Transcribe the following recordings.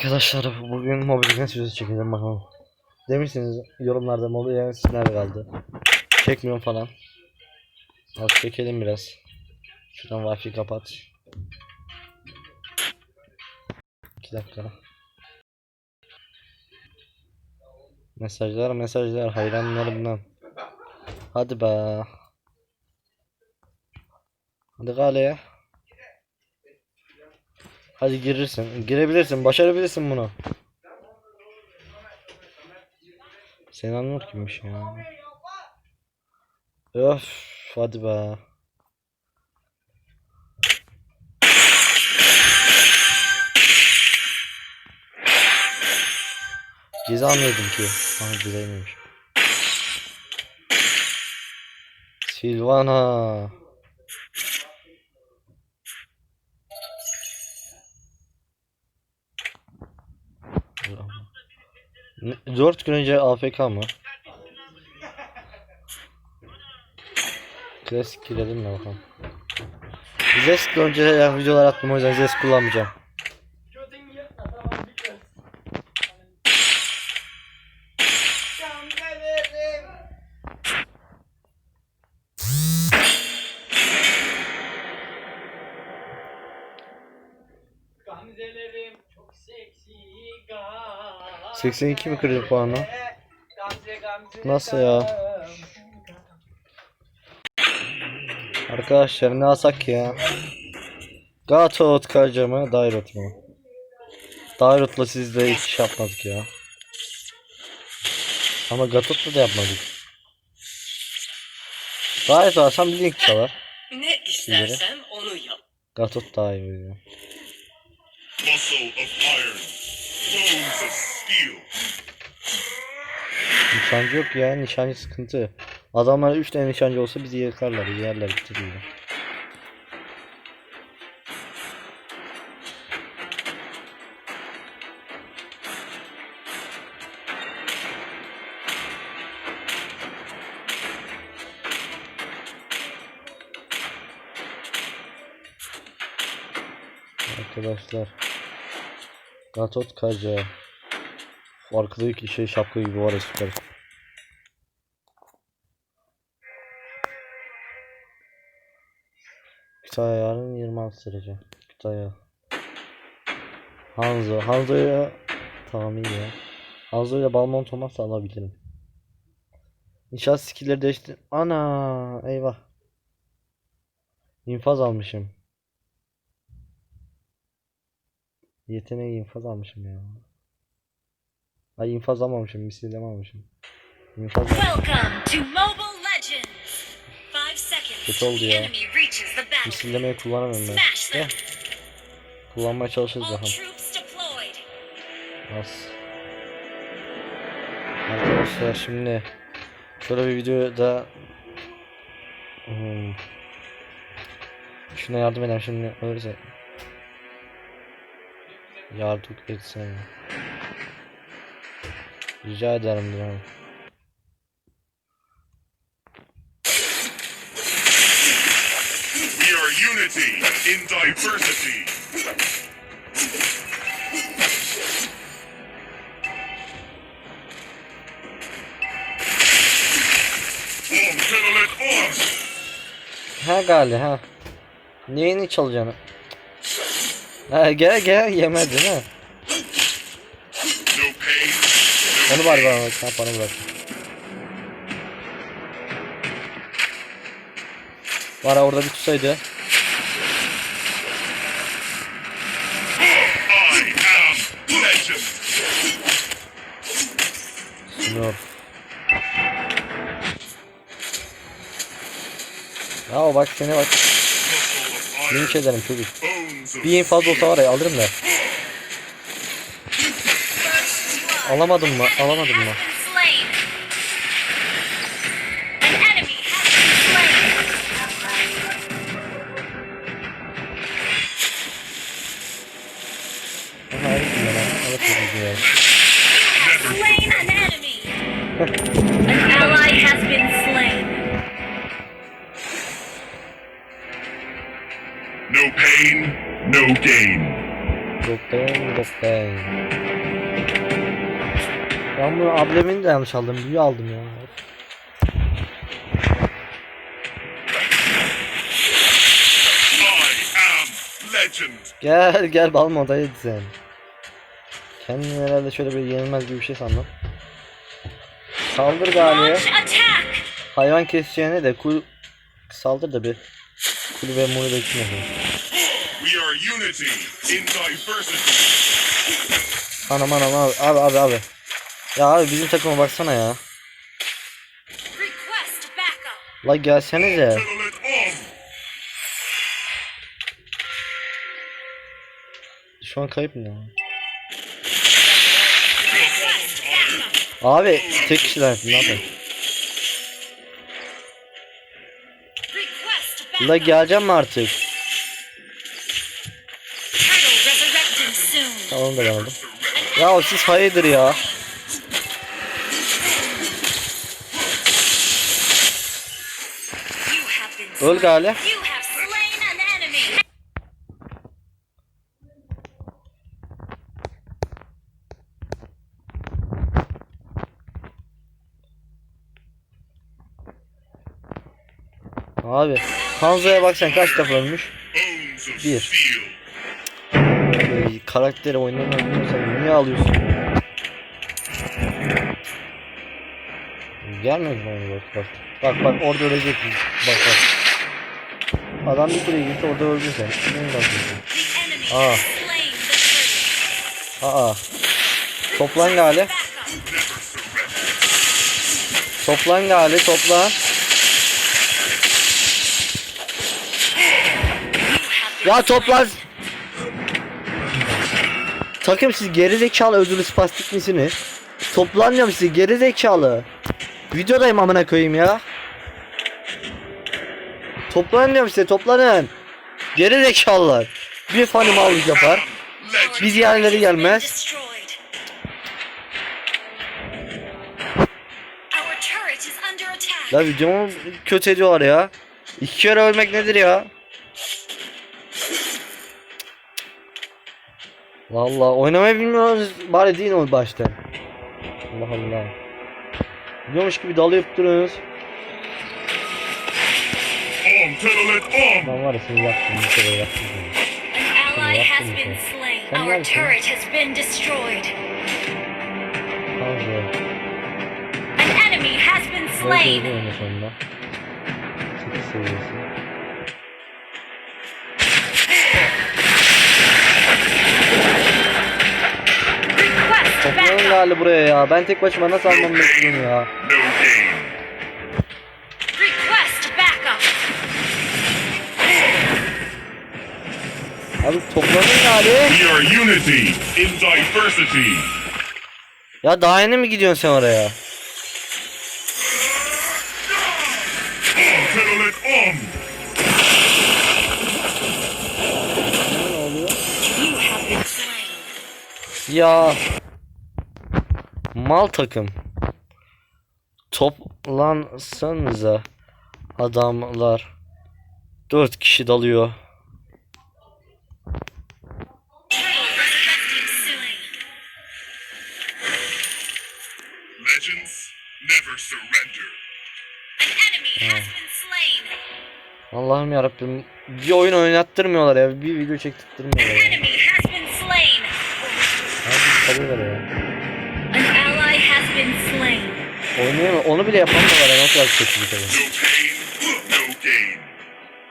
Arkadaşlar bugün mobilden sözü çekeceğim bakalım. Demişsiniz yorumlarda mobil nerede kaldı? Çekmiyorum falan. Az çekelim biraz. Şuradan wifi kapat. 2 dakika. Mesajlar mesajlar hayranlarımdan. Hadi be. Hadi galeye. Hadi girirsin. Girebilirsin. Başarabilirsin bunu. Senan Nur kimmiş ya? Öf, hadi be. Ceza almıyordum ki. Ha cezaymış. Silvana. Ne- Dört gün önce AFK mı? Klasik girelim mi bakalım. Zesk önce yani videolar attım o yüzden Zesk kullanmayacağım. Gamzelerim. 82 mi kırdı puanı? Nasıl ya? Arkadaşlar ne alsak ya? Gatot Karca mı? Dairot mu? Dairot'la sizle hiç iş yapmadık ya. Ama Gatot'la da yapmadık. Dairot alsam bir link çalar. Ne istersen onu yap. Gatot daha iyi oluyor. Muscle of iron, bones of steel. Nişancı yok ya. Nişancı sıkıntı. Adamlar 3 tane nişancı olsa bizi yakarlar. Yerler bitirirler. Arkadaşlar Gatot Kaca Arkadaki şey şapka gibi var ya süper. Kütahya yarın 26 derece. Kütahya. Hanzo. Hanzo'ya tamam iyi ya. Hanzo ile Balmont Thomas alabilirim. İnşaat skill'leri değiştir. Ana eyvah. İnfaz almışım. Yeteneği infaz almışım ya. Ay infaz almamışım, misilleme almışım. İnfaz. Welcome to Mobile Legends. Five seconds. Kötü oldu ya. Misillemeyi kullanamıyorum ben. Gel. Kullanmaya çalışırız deployed. Az. Arkadaşlar şimdi şöyle bir videoda hmm. Şuna yardım eden şimdi ölürse yardım etsen Rica ederim diyorum. We are unity in diversity. Ha gali ha. Neyini çalacaksın? Ha gel gel yemedin ha. Onu bari bana bak. Ha bana bırak. Var orada bir tutsaydı. Smurf. Ya bak seni bak. Linç ederim çocuk. Bir infaz olsa var ya alırım da. Alamadım mı? Alamadım mı? Has been slain. Dayan yok. Ben. Bunu ablemin de yanlış aldım. Büyü aldım ya. Gel gel bal modaydı sen. Kendini herhalde şöyle bir yenilmez gibi bir şey sandım. Saldır galiba. Hayvan keseceğine de kul saldır da bir kulübe mulu beklemesin. We are unity in diversity. Anam anam abi abi abi abi. Ya abi bizim takıma baksana ya. La gelsenize. Şu an kayıp mı? Abi tek kişiler ne yapayım? La geleceğim artık? Tamam da aldım. Ya siz hayırdır ya? Öl gale. Abi Hanzo'ya bak sen kaç defa ölmüş? Bir. Karakteri oynamayı bilmiyorsan niye alıyorsun? Mu onu bak bak. Bak bak orada ölecek. Bak bak. Adam bir kere gitti orada öldün sen. Ne the turtle. Aa. Toplan surrender. Toplan have been Ya toplan. Takım siz geri zekalı ödülü spastik misiniz? Toplanmıyorum siz geri zekalı. Videodayım amına koyayım ya. Toplanın diyorum size toplanın. Geri zekalılar. Bir fani mallık yapar. Biz yerleri gelmez. La videomu kötü ediyorlar ya. İki kere ölmek nedir ya? Vallahi oynamayı bilmiyoruz bari değil o baştan. Allah Allah. Biliyormuş gibi dalayıp duruyoruz. Ben var ya seni yaktım bir kere yaktım seni. Been mı? slain. Sen Our neredesin? turret has been destroyed. Tamam zor. An enemy has been slain. oyunu oyna sonunda. 8 seviyesi. Backup. galiba buraya ya. Ben tek başıma nasıl almam bekliyorum ya. Abi toplanın galiba. We are unity in diversity. Ya daha yeni mi gidiyorsun sen oraya? On, settle it on. Ne oluyor? You have been slain. Ya mal takım. Toplansanıza adamlar. Dört kişi dalıyor. Slain. Allah'ım yarabbim. Bir oyun oynattırmıyorlar ya. Bir video çektirtmiyorlar ya. Hadi kalıyorlar ya. Oynayamıyor. Onu bile yapamıyorlar ya. Nasıl yapacak bir kere.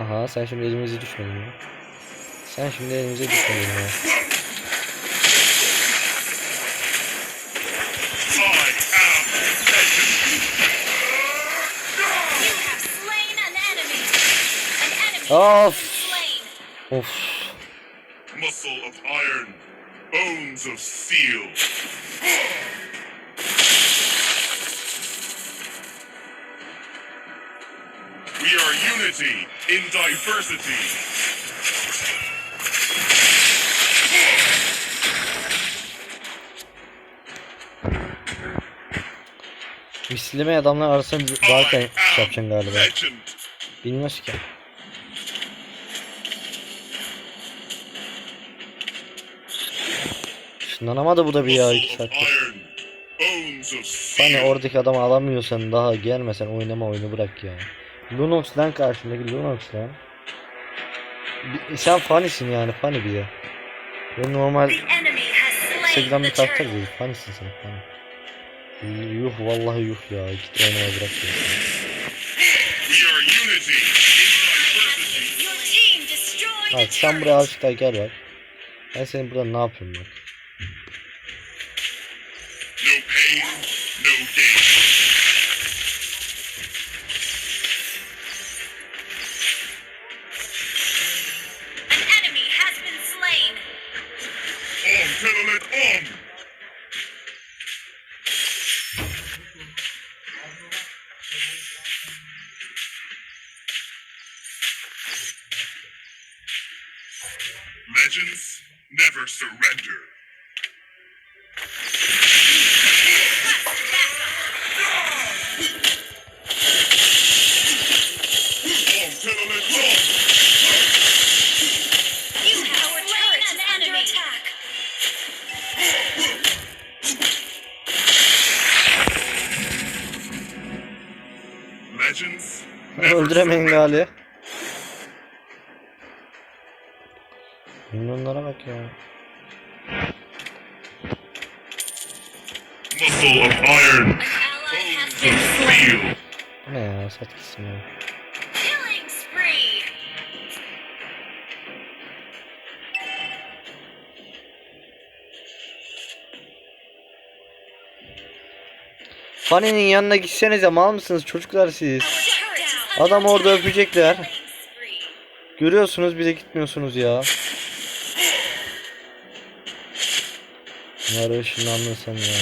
Aha sen şimdi elimize düşmedin ya. Sen şimdi elimize düşmedin ya. Of. Of. Muscle of iron. Bones of steel. We are unity in diversity. Misleme adamlar arasında bir iş yapacaksın galiba. Bilmiyoruz ki. Işınlanamadı bu da bir ya muscle 2 of saattir. Hani oradaki adamı alamıyorsan daha gelmesen oynama oyunu bırak ya. Lunox lan karşındaki Lunox lan. Bir- Sen fanisin yani fani bir de. Ben normal Instagram'da the karakter değil fanisin sen fani. Yuh vallahi yuh ya git oynamayı bırak ya. Bak sen buraya azıcık daha gel bak. Ben senin burada ne yapıyorum bak. No pain, no gain. Öldüremeyin gali. Milyonlara bak ya. Muscle of iron, slain. steel. Bu ne ya saç gitsin ya. Fani'nin yanına gitsenize mal mısınız çocuklar siz? Adam orada öpecekler. Görüyorsunuz bize gitmiyorsunuz ya. Nereye ışınlandın sen ya?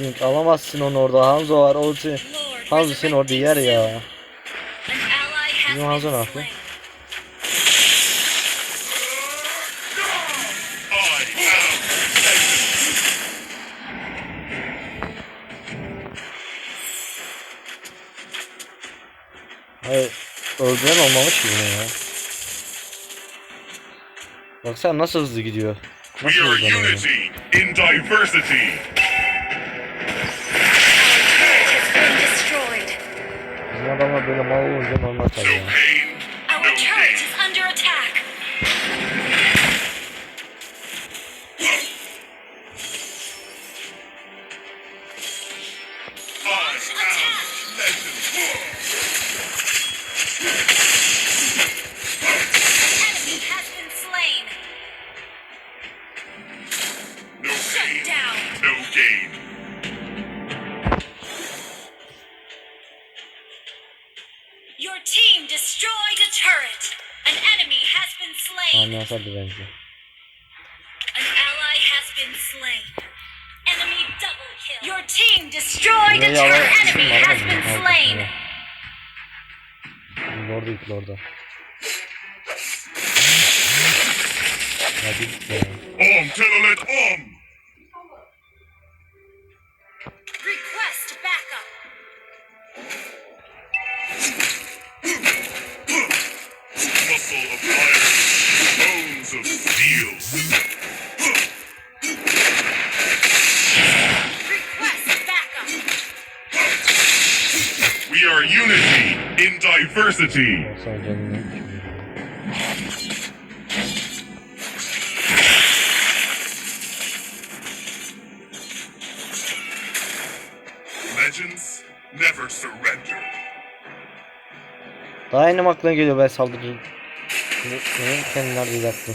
Link alamazsın onu orada. Hanzo var. Lord, Hanzo seni orada yer ya. Bizim Hanzo ne yapıyor? Öldüren olmamış bunu ya. Baksana nasıl hızlı gidiyor. Nasıl hızlı. Bizim adamlar böyle mal olunca normal tabii tamam. Lord'a git Lord'a. Ya bir git ya. On, Telolet, on! Request backup. Muscle of iron, bones of steel. Request backup. We are unity in diversity. Legends never surrender. Daha yeni aklına geliyor ben saldırırım. Benim kendin nerede aklın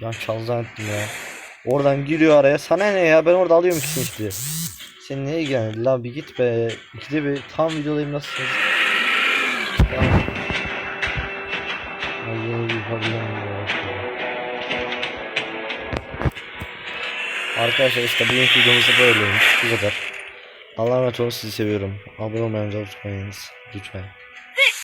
Ya çal zannettim ya. Oradan giriyor araya. Sana ne ya? Ben orada alıyorum ikisini işte. Sen neye ilgilendin? La bir git be. İkide bir tam videodayım nasılsınız? Arkadaşlar işte bugünkü videomuz da böyleymiş. Bu kadar. Allah'a emanet olun sizi seviyorum. Abone olmayı unutmayınız. Lütfen.